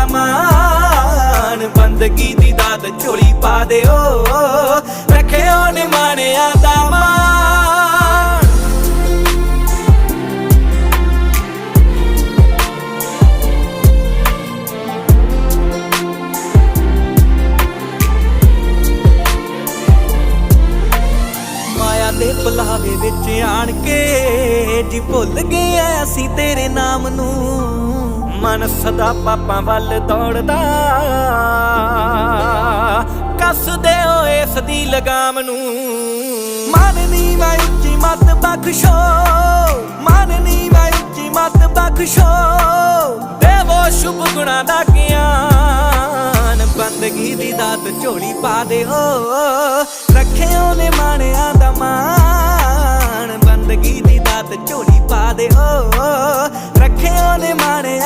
ਦਾ ਮਾਣ। ਬੰਦਗੀ ਦੀ ਦਾਤ ਝੋਲੀ ਪਾ ਦਿਓ। ਰੱਖਿਓ ਨੇ ਮਾਣਿਆਂ ਦਾ ਮਾਣ। ਮਾਇਆ ਦੇ ਬੁਲਾਵੇ ਵਿੱਚ ਆਣ ਕੇ ਜੀ ਭੁੱਲ ਗਏ ਆ ਅਸੀਂ ਤੇਰੇ ਨਾਮ ਨੂੰ। ਮਨ ਸਦਾ ਪਾਪਾਂ ਵੱਲ ਦੌੜਦਾ। ਕੱਸਦੇ ਹੋ ਇਸ ਦੀ ਲਗਾਮ ਨੂੰ। ਮਨਨੀ ਮੈਂ ਉੱਚੀ ਮਤ ਬਖਸ਼ੋ। ਮਨਨੀ ਮੈਂ ਉੱਚੀ ਮਤ ਬਖਸ਼ੋ। ਦੇਵੋ ਸ਼ੁਭ ਗੁਣਾ ਦਾ ਗਿਆਨ। ਬੰਦਗੀ ਦੀ ਦਾਤ ਝੋਲੀ ਪਾ ਦੇ ਹੋ ਰੱਖਿਓ ਨੇ ਮਾਣਿਆਂ ਦਾ ਮਾਣ। ਬੰਦਗੀ ਦੀ ਦਾਤ ਝੋਲੀ ਪਾ ਦੇ ਹੋ ਰੱਖਿਓ ਨੇ ਮਾਣਿਆਂ